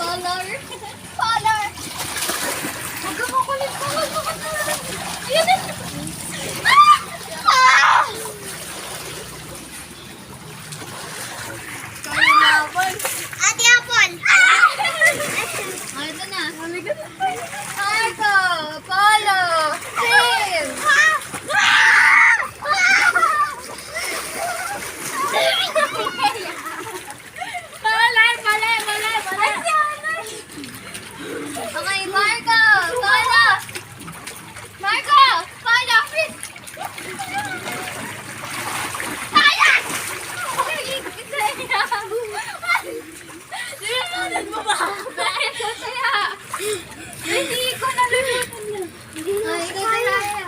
color. Color. Color, color. Ayun na. Ah! Ate Apple. Ah, ito na. Marco, Polo, Tim. Mali, mali, mali, mali. Okay, Marco, Polo. Marco, Polo, please. Ayan! Nilalunan mo ba? Bakit ko saya? Hindi ko nalulunan yan. Ay, ikaw kaya.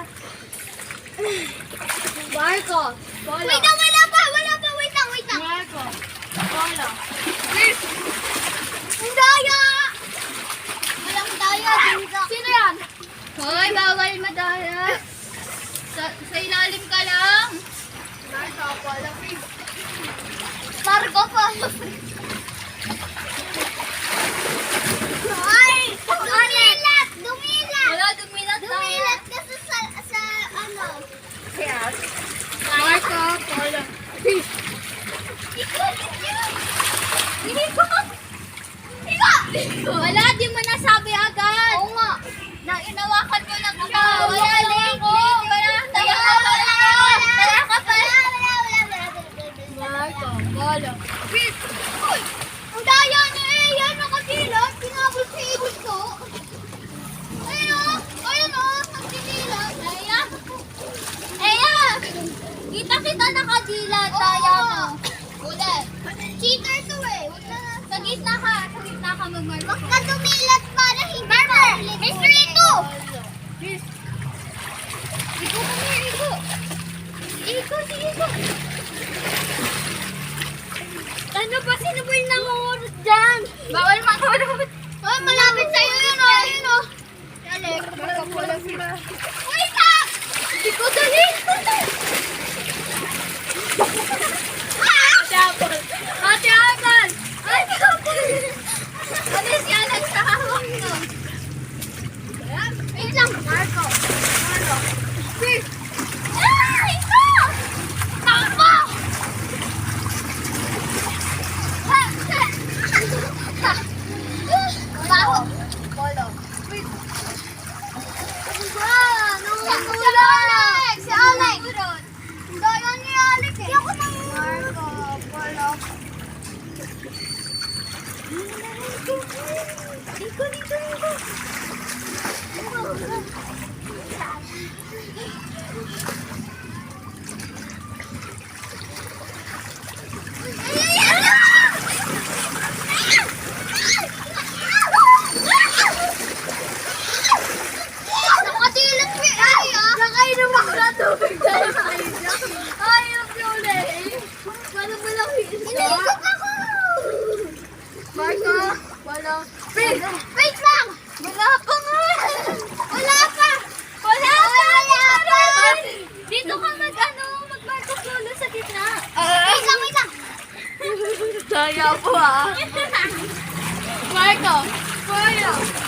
Marco, Polo. Wait lang, wala pa, wala pa, wait lang, wait lang. Marco, Polo. Ang daya! Walang daya, dito. Sino yan? Hoy, bawal madaya. Sa, sa ilalim ka lang. Marco, Polo, please. Marco pa. Wala, di mo nasabi agad. Oo nga. Na inawakan ko lang siya. Wala, Wala, wala, late, wala. Wala, Wala, wala, ka pa Wala, wala, wala, wala, wala. Marco, Polo. Please. Uy! Ang daya ni Eya nakadilat. Pinabot sa ibig ko. Ayun o! Ayun o! Nagdidilat. Eya. Eya. Kita kita nakadilat. Taya mo. Ulit. Cheater to eh. Na Sa gitna ka. Sa Ano ba? Sino ba yung nangungurot dyan? Bawal mangurot. Oh, malapit sa'yo yun o. Ayun o. Alex. Wait up! Iko, dali. Ate Apple. Ate Apple. Ate Apple. Ano si Alex sa hawak mo? Wait lang. Marco. Marco. Please. Ah! Ito! Takbo! Baho. Polo. Ah, nangungula. Alex! Si Alex! Daya ni Alex eh. Hindi ako Marco. Polo. Dito, dito, dito. Nakatilat mo yung ay ah. Nakainom ako na tubig dahil nakainom. Ayaw ko ulit. Paano mo lang Iniikot ako. Marco. Polo. Please. Wait lang. Wala pa nga. Wala pa. Wala pa. Wala pa. Dito ka mag ano, mag Marco Polo sa gitna. Wait lang, wait lang. Daya po ah. Marco. Polo.